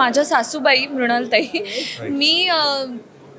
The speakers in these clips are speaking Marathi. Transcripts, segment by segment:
माझ्या सासूबाई मृणालताई मी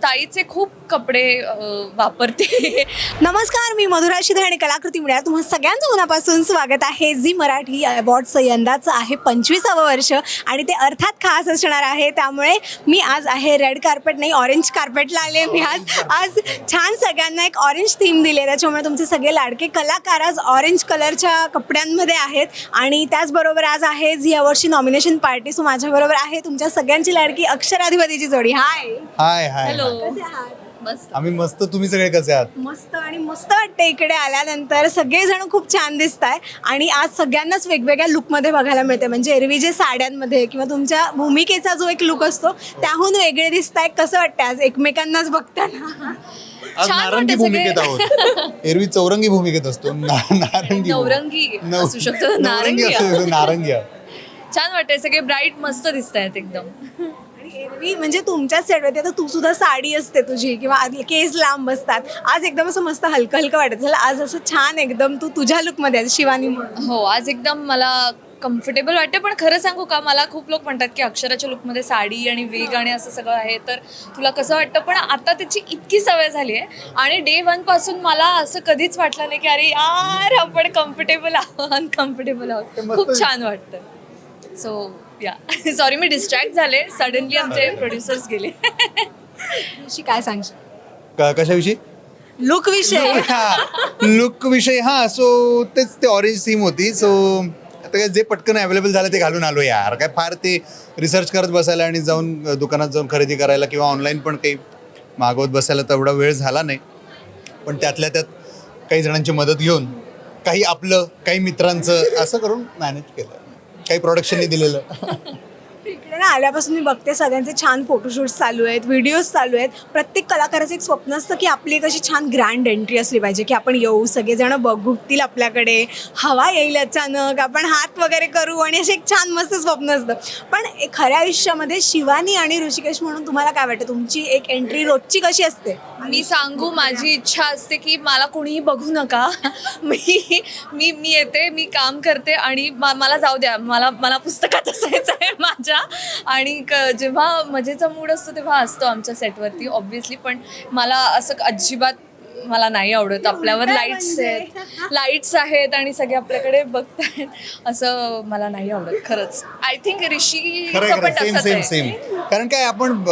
ताईचे खूप कपडे अ, वापरते. नमस्कार मी मधुरा शिधे आणि कलाकृती मिळा तुम्हा सगळ्यांचं मनापासून स्वागत आहे. झी मराठी अवॉर्डचं यंदाचं आहे पंचवीसावं वर्ष आणि ते अर्थात खास असणार आहे. त्यामुळे मी आज आहे रेड कार्पेट नाही ऑरेंज कार्पेटला आले मी आज आज छान सगळ्यांना एक ऑरेंज थीम दिले त्याच्यामुळे तुमचे सगळे लाडके कलाकार आज ऑरेंज कलरच्या कपड्यांमध्ये आहेत. आणि त्याचबरोबर आज आहे झी अवॉर्डची नॉमिनेशन पार्टी. सो माझ्याबरोबर आहे तुमच्या सगळ्यांची लाडकी अक्षराधिपतीची जोडी. हाय हाय हाय हॅलो कसे आहात? मस्त. आम्ही मस्त तुम्ही सगळे कसे आहात? मस्त आणि मस्त वाटते इकडे आल्यानंतर. सगळेजण खूप छान दिसत आहे आणि आज सगळ्यांनाच वेगवेगळ्या लुकमध्ये बघायला मिळते म्हणजे एरवी जे साड्यांमध्ये किंवा तुमच्या भूमिकेचा जो एक लुक असतो त्याहून वेगळे दिसत आहे कसं वाटतं आज एकमेकांनाच बघताना? आज छान नारंगी वाटतं भूमिकेत आहोत. एरवी चौरंगी भूमिकेत असतो. ना- नारंगी. नवरंगी नव- असू शकतो, नवरंगी नारंगी. असू शकतो, नारंगी. आहे. छान वाटतंय. सगळे ब्राईट मस्त दिसत आहेत एकदम. एरवी म्हणजे तुमच्याच सेटवरती आता तू सुद्धा साडी असते तुझी किंवा आधी केस लांब असतात. आज एकदम असं मस्त हलकं हलकं वाटत. झालं आज असं छान एकदम तू तुझ्या लुकमध्ये आहेस शिवानी म्हणून. हो आज एकदम मला कम्फर्टेबल वाटते. पण खरं सांगू का मला खूप लोक म्हणतात की अक्षराच्या लुकमध्ये साडी आणि वेग आणि असं सगळं आहे. तर तुला कसं वाटतं? पण आता त्याची इतकी सवय झाली आहे. आणि डे वनपासून मला असं कधीच वाटलं नाही की अरे यार आपण कम्फर्टेबल आहोत अनकम्फर्टेबल आहोत. खूप. छान वाटतं. सो या. सॉरी मी डिस्ट्रॅक्ट झाले. सडनली आमचे प्रोड्युसर्स गेले. अशी काय सांगशील? क- कशाविषयी? लुक विषय. लुक विषयी हा. सो तेच ते ऑरेंज थीम होती. सो आता काय जे पटकन अवेलेबल झालं ते घालून आलो यार. काय फार ते रिसर्च करत बसायला आणि जाऊन दुकानात जाऊन खरेदी करायला किंवा ऑनलाईन पण काही मागवत बसायला तेवढा वेळ झाला नाही. पण त्यातल्या त्यात काही जणांची मदत घेऊन काही आपलं काही मित्रांचं असं करून मॅनेज केलं. काही प्रोडक्शनने दिलेलं. ना आल्यापासून मी बघते सगळ्यांचे छान फोटोशूट्स चालू आहेत व्हिडिओज चालू आहेत. प्रत्येक कलाकाराचं एक स्वप्न असतं की आपली एक अशी छान ग्रँड एंट्री असली पाहिजे की आपण येऊ सगळेजण बघतील आपल्याकडे हवा येईल अचानक आपण हात वगैरे करू आणि असे एक छान मस्त स्वप्न असतं. पण एक खऱ्या आयुष्यामध्ये शिवानी आणि ऋषिकेश म्हणून तुम्हाला काय वाटतं? तुमची एक एंट्री रोजची कशी असते? मी सांगू माझी इच्छा असते की मला कोणीही बघू नका. मी मी मी येते मी काम करते आणि मला जाऊ द्या. मला मला पुस्तकात असायचं आहे माझ्या. आणि क- जेव्हा मजेचा मूड असतो तेव्हा असतो आमच्या सेटवरती ऑब्व्हियसली पण मला असं अजिबात मला नाही आवडत. आपल्यावर लाईट्स म्हणजे? आहेत. लाईट्स आहेत आणि सगळे आपल्याकडे बघतायत. असं मला नाही आवडत खरंच. आय थिंक सेम कारण काय आपण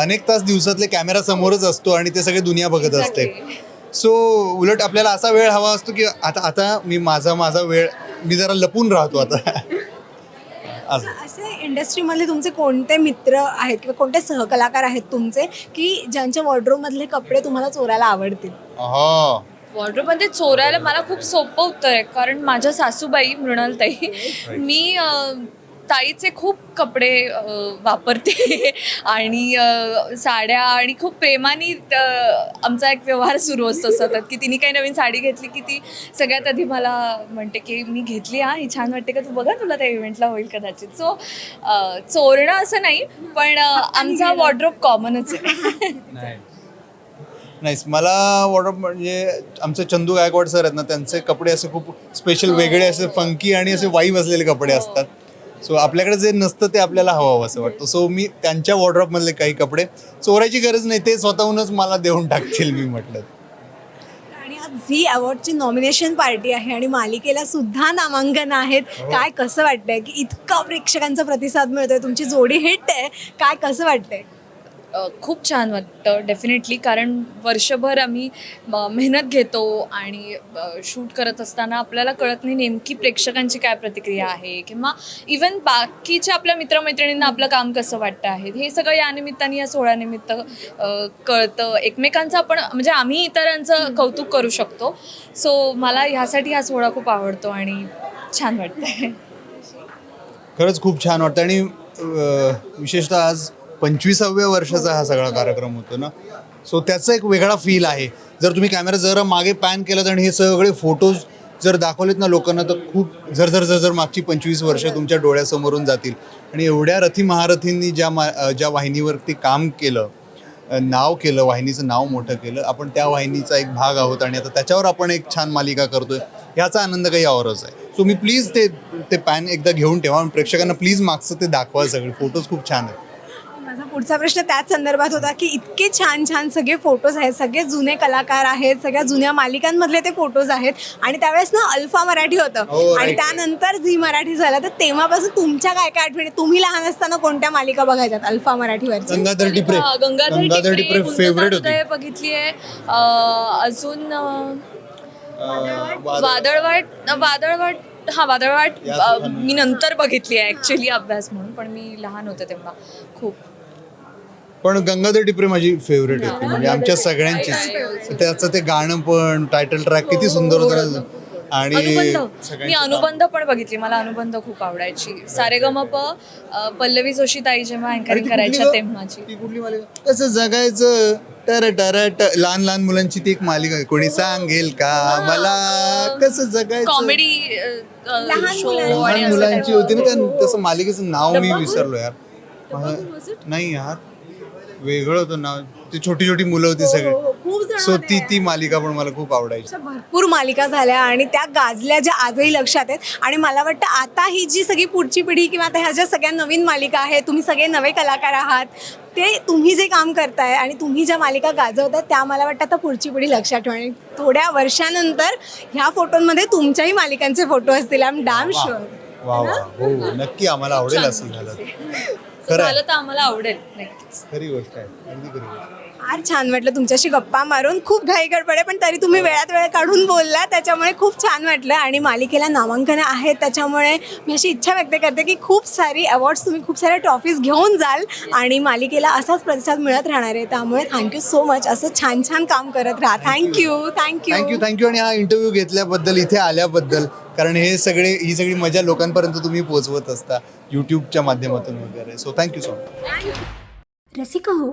अनेक तास दिवसातले कॅमेरा समोरच असतो आणि ते सगळे दुनिया बघत असते. सो उलट आपल्याला असा वेळ हवा असतो की आता आता मी माझा माझा वेळ मी जरा लपून राहतो आता. असं. इंडस्ट्रीमधले तुमचे कोणते मित्र आहेत किंवा कोणते सहकलाकार आहेत तुमचे की ज्यांच्या वॉर्ड्रोबमधले कपडे तुम्हाला चोरायला आवडतील? हो. वॉर्ड्रोबमध्ये चोरायला मला खूप सोपं उत्तर आहे कारण माझ्या सासूबाई मृणालताई मी अ, ताईचे खूप कपडे वापरते. आणि साड्या आणि खूप प्रेमाने आमचा एक व्यवहार सुरू असतो सतत की तिने काही नवीन साडी घेतली की ती सगळ्यात आधी मला म्हणते की मी घेतली हा ही छान वाटते का? तू बघा तुला त्या इव्हेंटला होईल कदाचित. सो चोरणं असं नाही पण आमचा वॉर्ड्रोब कॉमनच आहे. नाही. मला वॉर्डरोब म्हणजे आमचे चंदू गायकवाड सर आहेत ना त्यांचे कपडे असे खूप स्पेशल वेगळे असे फंकी आणि असे वाईब असलेले कपडे असतात. सो आपल्याकडे जे नसतं ते आपल्याला हवं असं वाटतं. सो मी त्यांच्या wardrobe मधले काही कपडे चोरायची गरज नाही ते स्वतःहूनच मला देऊन टाकतील मी म्हटलं. आणि आज झी अवॉर्डची नॉमिनेशन पार्टी आहे आणि मालिकेला सुद्धा नामांकन आहेत. काय कसं वाटतंय की इतका प्रेक्षकांचा प्रतिसाद मिळतोय तुमची जोडी हिट आहे. काय कसं वाटतंय? खूप छान वाटतं डेफिनेटली कारण वर्षभर आम्ही म, मेहनत घेतो आणि शूट करत असताना आपल्याला कळत नाही नेमकी प्रेक्षकांची काय प्रतिक्रिया आहे किंवा इवन बाकीच्या आपल्या मित्रमैत्रिणींना आपलं काम कसं वाटतं आहे. हे सगळं या निमित्ताने या सोहळ्यानिमित्त कळतं. एकमेकांचं आपण म्हणजे आम्ही इतरांचं कौतुक करू शकतो. सो मला ह्यासाठी हा सोहळा खूप आवडतो आणि छान वाटतंय. खरंच खूप छान वाटतं आणि विशेषतः आज पंचवीसाव्या वर्षाचा हा सगळा कार्यक्रम होतो ना? सो त्याचा एक वेगळा फील आहे. जर तुम्ही कॅमेरा जरा मागे पॅन केलात आणि हे सगळे फोटोज जर दाखवलेत ना लोकांना तर खूप जर जर जर जर मागची पंचवीस वर्ष तुमच्या डोळ्यासमोरून जातील. आणि एवढ्या रथी महारथींनी ज्या मा ज्या वाहिनीवरती काम केलं नाव केलं वाहिनीचं नाव मोठं केलं आपण त्या वाहिनीचा एक भाग आहोत आणि आता त्याच्यावर आपण एक छान मालिका करतोय ह्याचा आनंद काही आवरच आहे. सो मी प्लीज ते ते पॅन एकदा घेऊन ठेवा आणि प्रेक्षकांना प्लीज मागचं ते दाखवा सगळे. फोटोज खूप छान आहेत. माझा पुढचा प्रश्न त्याच संदर्भात होता की इतके छान छान सगळे फोटोज आहेत सगळे जुने कलाकार आहेत सगळ्या जुन्या मालिकांमधले ते फोटोज आहेत. आणि त्यावेळेस ना अल्फा मराठी हो, होतं right, आणि. त्यानंतर झी मराठी झालं. तर तेव्हापासून तुमच्या काय काय आठवणी? तुम्ही लहान असताना कोणत्या मालिका बघायच्यात अल्फा मराठीवरच्या? गंगाधर टिपरे. हा, गंगाधर टिपरे फेवरेट होती. बघितली आहे अजून वादळवाट वादळवाट हा वादळवाट. मी नंतर बघितली आहे ऍक्च्युली अभ्यास म्हणून. पण मी लहान होते तेव्हा. खूप. पण गंगाधर टिपरे माझी फेवरेट होती म्हणजे आमच्या सगळ्यांचीच. त्याचं ते गाणं पण टायटल ट्रॅक किती सुंदर होतं ना. आणि अनुबंध. मी अनुबंध पण बघितली. मला अनुबंध खूप आवडायची. सारेगमप अं, पल्लवी जोशी ताई जेव्हा अँकरिंग ती करायच्या तेव्हाची. गं? कसं जगायचं? टर टर ट लहान लहान मुलांची ती एक मालिका आहे. कोणी सांगेल का? मला कसं जगायचं? कॉमेडी लहान शो मुलांची. आणि लहान असं मुलांची काही. होती ना त्या तसं मालिकेचं नाव मी विसरलो यार. नाही यार. वेगळं होतं नाव ती छोटी छोटी मुलं होती हो, सगळी. खूप जण सो ती होते. ती मालिका पण मला खूप आवडायची. अशा भरपूर मालिका झाल्या आणि त्या गाजल्या ज्या आजही लक्षात आहेत. आणि मला वाटतं आता ही जी सगळी पुढची पिढी किंवा आता ह्या ज्या सगळ्या नवीन मालिका आहेत तुम्ही सगळे नवे कलाकार आहात ते तुम्ही जे काम करताय आणि तुम्ही ज्या मालिका गाजवताय त्या मला वाटतं आता पुढची पिढी लक्षात ठेवा आणि थोड्या वर्षानंतर ह्या फोटोंमध्ये तुमच्याही मालिकांचे फोटो असतील. आय एम डॅम वा वा वा हो नक्की आम्हाला आवडेल असं झालं. खरं आहे. झालं तर आम्हाला आवडेल नक्कीच खरी गोष्ट आहे अगदी खरी गोष्ट. फार छान वाटलं तुमच्याशी गप्पा मारून. खूप घाई गडबडे पण तरी तुम्ही वेळात वेळ काढून बोलला त्याच्यामुळे खूप छान वाटलं. आणि मालिकेला नामांकनं आहेत त्याच्यामुळे मी अशी इच्छा व्यक्त करते की खूप सारी अवॉर्ड्स तुम्ही खूप साऱ्या ट्रॉफीज घेऊन जाल आणि मालिकेला असाच प्रतिसाद मिळत राहणार आहे. त्यामुळे थँक्यू सो मच असं छान छान काम करत राहा. थँक्यू थँक्यू थँक्यू थँक्यू आणि हा इंटरव्ह्यू घेतल्याबद्दल इथे आल्याबद्दल कारण हे सगळे ही सगळी मजा लोकांपर्यंत तुम्ही पोहोचवत असता यूट्यूबच्या माध्यमातून वगैरे. So thank you so much Rasika हो